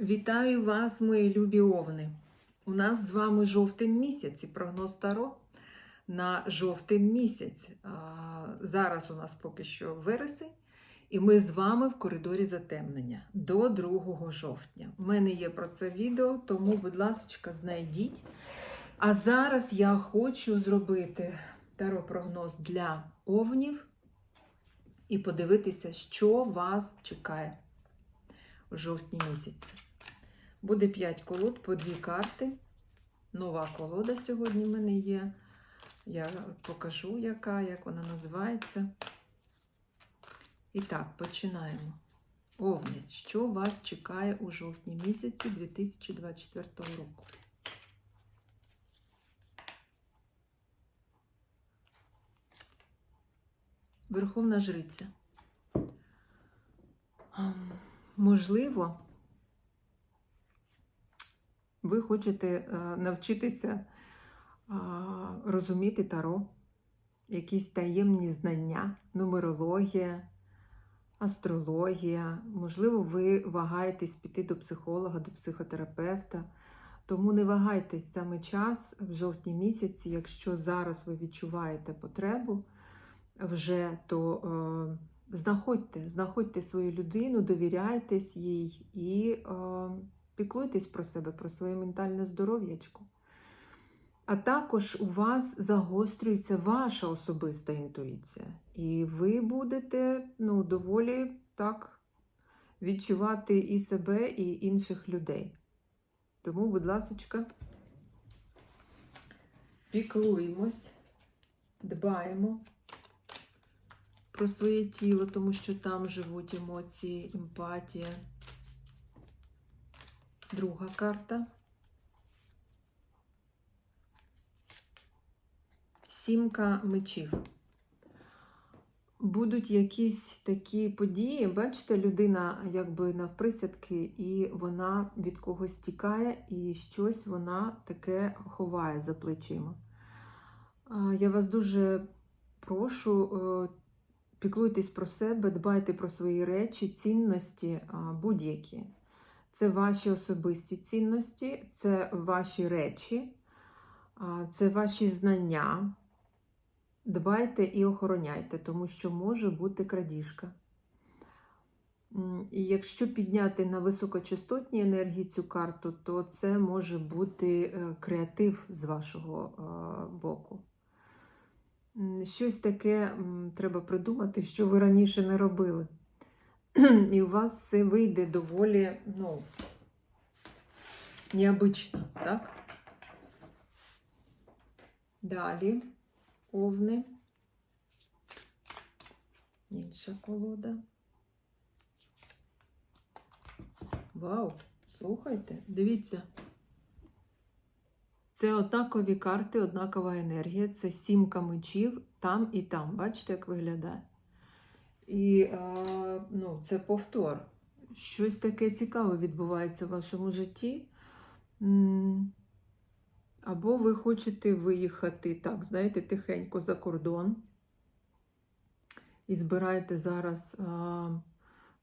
Вітаю вас, мої любі овни! У нас з вами жовтень місяць і прогноз Таро на жовтень місяць. Зараз у нас поки що вересень, і ми з вами в коридорі затемнення до 2 жовтня. У мене є про це відео, тому, будь ласка, знайдіть. А зараз я хочу зробити таро-прогноз для овнів і подивитися, що вас чекає у жовтні місяці. Буде 5 колод по 2 карти. Нова колода сьогодні в мене є. Я покажу, яка, як вона називається. І так, починаємо. Овни, що вас чекає у жовтні місяці 2024 року? Верховна Жриця. Можливо, ви хочете е, навчитися розуміти таро, якісь таємні знання, нумерологія, астрологія. Можливо, ви вагаєтесь піти до психолога, до психотерапевта. Тому не вагайтесь саме час в жовтні місяці, якщо зараз ви відчуваєте потребу вже, то е, знаходьте, знаходьте свою людину, довіряйтесь їй і е, піклуйтесь про себе, про своє ментальне здоров'ячко. А також у вас загострюється ваша особиста інтуїція. І ви будете ну, доволі так відчувати і себе, і інших людей. Тому, будь ласка, піклуємось, дбаємо про своє тіло, тому що там живуть емоції, емпатія. Друга карта. Сімка мечів. Будуть якісь такі події, бачите, людина якби навприсядки, і вона від когось тікає, і щось вона таке ховає за плечима. Я вас дуже прошу, е, піклуйтесь про себе, дбайте про свої речі, цінності будь-які. Це ваші особисті цінності, це ваші речі, це ваші знання. Дбайте і охороняйте, тому що може бути крадіжка. І якщо підняти на високочастотній енергії цю карту, то це може бути е, креатив з вашого е, боку. Щось таке треба придумати, що ви раніше не робили. І у вас все вийде доволі, ну, необично, так? Далі овни. Інша колода. Вау, слухайте, дивіться. Це однакові карти, однакова енергія. Це сімка мечів там і там. Бачите, як виглядає? І а, ну, це повтор. Щось таке цікаве відбувається в вашому житті. Або ви хочете виїхати, так, знаєте, тихенько за кордон. І збираєте зараз а,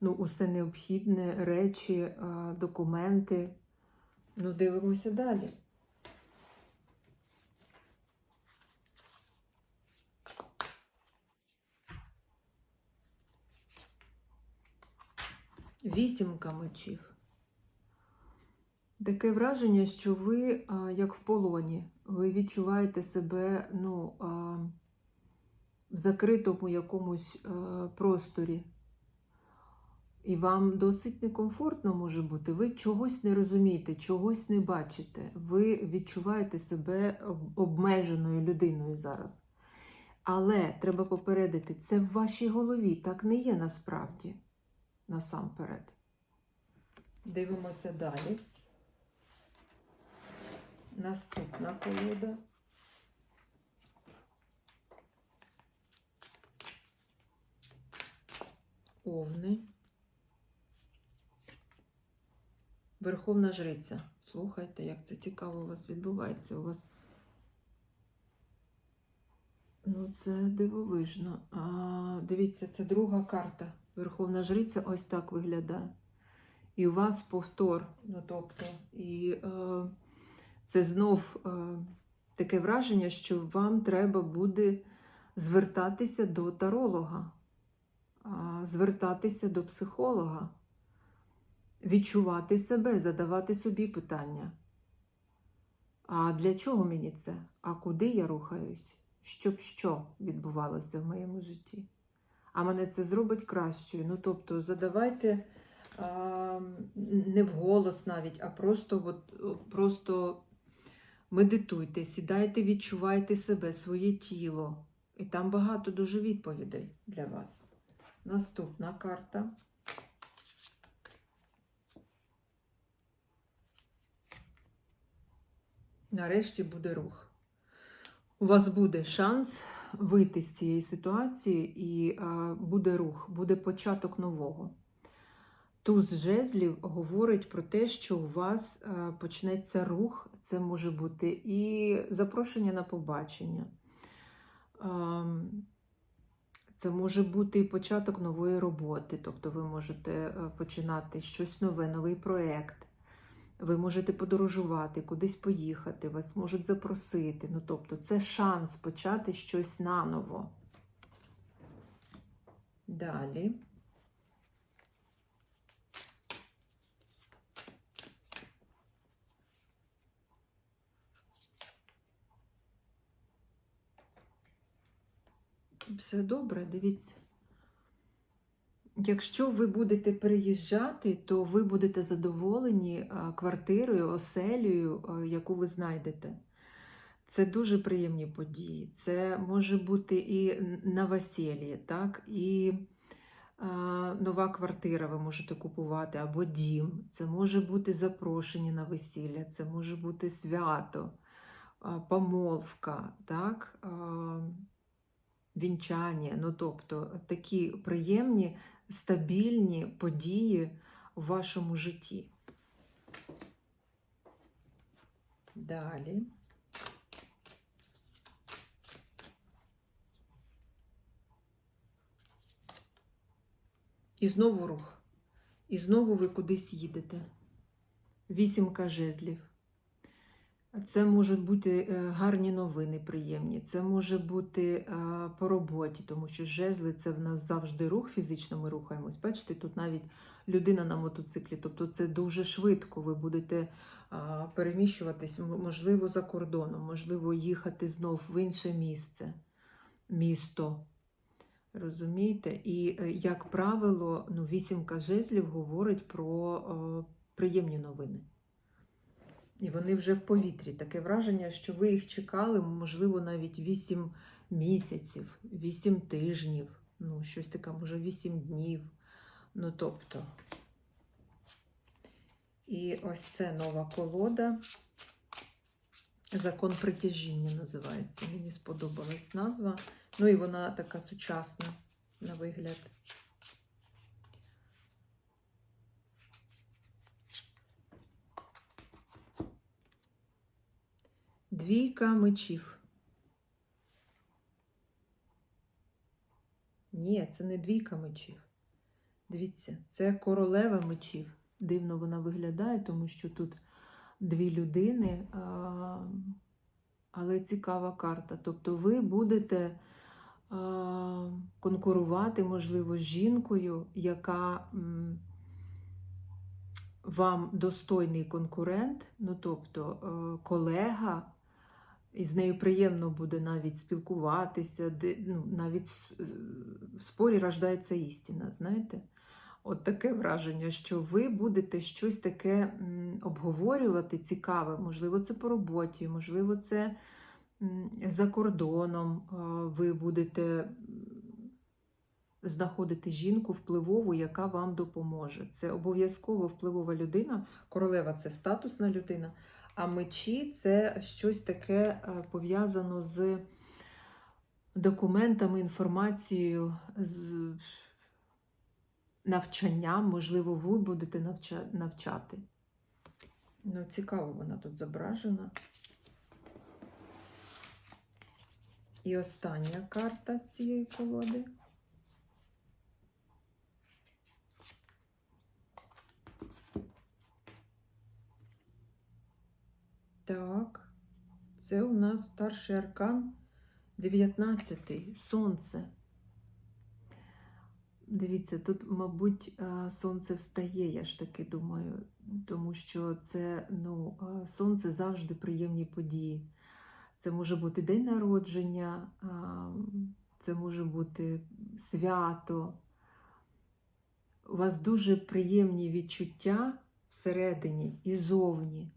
ну, усе необхідне, речі, а, документи. Ну, дивимося далі. Вісімка мечів. Таке враження, що ви а, як в полоні, ви відчуваєте себе ну, а, в закритому якомусь а, просторі. І вам досить некомфортно може бути. Ви чогось не розумієте, чогось не бачите. Ви відчуваєте себе обмеженою людиною зараз. Але треба попередити, це в вашій голові так не є насправді, насамперед. Дивимося далі. Наступна колода. Овни. Верховна жриця. Слухайте, як це цікаво у вас відбувається. У вас. Ну, це дивовижно. А, дивіться, це друга карта. Верховна жриця ось так виглядає. і у вас повтор. Ну, тобто, і е, це знов е, таке враження, що вам треба буде звертатися до таролога, а, звертатися до психолога, відчувати себе, задавати собі питання. А для чого мені це? А куди я рухаюсь? Щоб що відбувалося в моєму житті? А мене це зробить кращою. Ну, тобто, задавайте а, не вголос навіть, а просто, от, просто медитуйте, сідайте, відчувайте себе, своє тіло. І там багато дуже відповідей для вас. Наступна карта. Нарешті буде рух. У вас буде шанс вийти з цієї ситуації, і а, буде рух, буде початок нового. Туз жезлів говорить про те, що у вас а, почнеться рух. Це може бути і запрошення на побачення. А, це може бути і початок нової роботи, тобто ви можете е, починати щось нове, новий проєкт. Ви можете подорожувати, кудись поїхати, вас можуть запросити. Ну, тобто, це шанс почати щось наново. Далі. Все добре, дивіться. Якщо ви будете переїжджати, то ви будете задоволені квартирою, оселею, яку ви знайдете. Це дуже приємні події. Це може бути і на весіллі, так? і а, нова квартира ви можете купувати, або дім. Це може бути запрошення на весілля, це може бути свято, а, помолвка, так? А, вінчання. Ну, тобто такі приємні стабільні події в вашому житті. Далі. І знову рух. І знову ви кудись їдете. Вісімка жезлів. Це можуть бути е, гарні новини, приємні. Це може бути е, по роботі, тому що жезли це в нас завжди рух, фізично ми рухаємось. Бачите, тут навіть людина на мотоциклі, тобто це дуже швидко. Ви будете е, переміщуватись, можливо, за кордоном, можливо, їхати знов в інше місце, місто. Розумієте? І, як правило, ну, вісімка жезлів говорить про приємні новини. І вони вже в повітрі. Таке враження, що ви їх чекали, можливо, навіть 8 місяців, 8 тижнів, ну, щось таке, може, 8 днів. Ну, тобто. І ось це нова колода. Закон притяжіння називається. Мені сподобалась назва. Ну і вона така сучасна, на вигляд. Двійка мечів. Ні, це не двійка мечів. Дивіться, це королева мечів. Дивно вона виглядає, тому що тут дві людини, але цікава карта. Тобто ви будете конкурувати, можливо, з жінкою, яка вам достойний конкурент, ну тобто е, колега. І з нею приємно буде навіть спілкуватися, де, ну, навіть е, в спорі рождається істина, знаєте? От таке враження, що ви будете щось таке обговорювати цікаве, можливо, це по роботі, можливо, це за кордоном ви будете знаходити жінку впливову, яка вам допоможе. Це обов'язково впливова людина. Королева це статусна людина. А мечі це щось таке е, пов'язано з документами, інформацією, з навчанням, можливо, ви будете навчати. Ну, цікаво, вона тут зображена. І остання карта з цієї колоди. Так, це у нас старший аркан 19 сонце. Дивіться, тут, мабуть, е, сонце встає, я ж таки думаю, тому що це ну, е, сонце завжди приємні події. Це може бути день народження, це може бути свято. У вас дуже приємні відчуття всередині і зовні.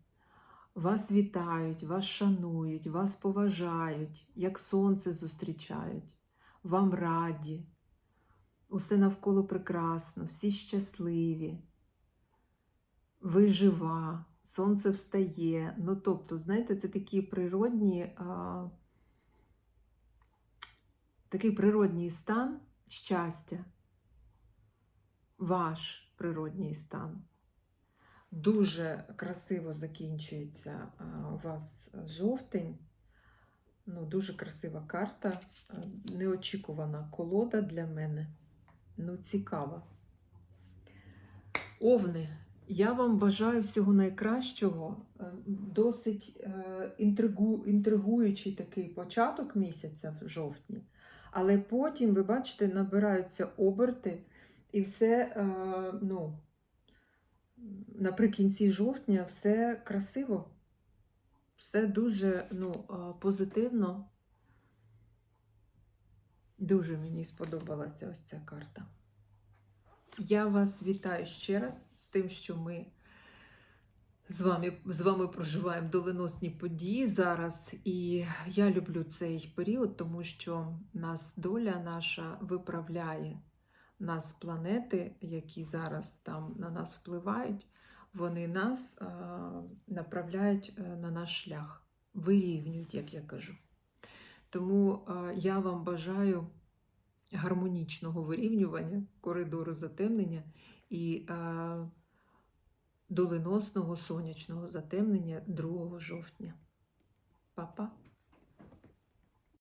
Вас вітають, вас шанують, вас поважають, як сонце зустрічають, вам раді. Усе навколо прекрасно, всі щасливі. Ви жива, сонце встає. Ну, тобто, знаєте, це такі природні, а, такий природній стан щастя. Ваш природній стан. Дуже красиво закінчується у вас жовтень. Ну, дуже красива карта, неочікувана колода для мене. Ну, цікава. Овни, я вам бажаю всього найкращого. Е, Досить е, інтригу, інтригуючий такий початок місяця в жовтні. Але потім, ви бачите, набираються оберти, і все, е, ну, наприкінці жовтня все красиво, все дуже ну, е, позитивно. Дуже мені сподобалася ось ця карта. Я вас вітаю ще раз з тим, що ми з вами, з вами проживаємо доленосні події зараз. І я люблю цей період, тому що нас доля наша виправляє нас планети, які зараз там на нас впливають, вони нас а, направляють е, на наш шлях, вирівнюють, як я кажу. Тому а, я вам бажаю гармонічного вирівнювання коридору затемнення і а, доленосного сонячного затемнення 2 жовтня. Па-па!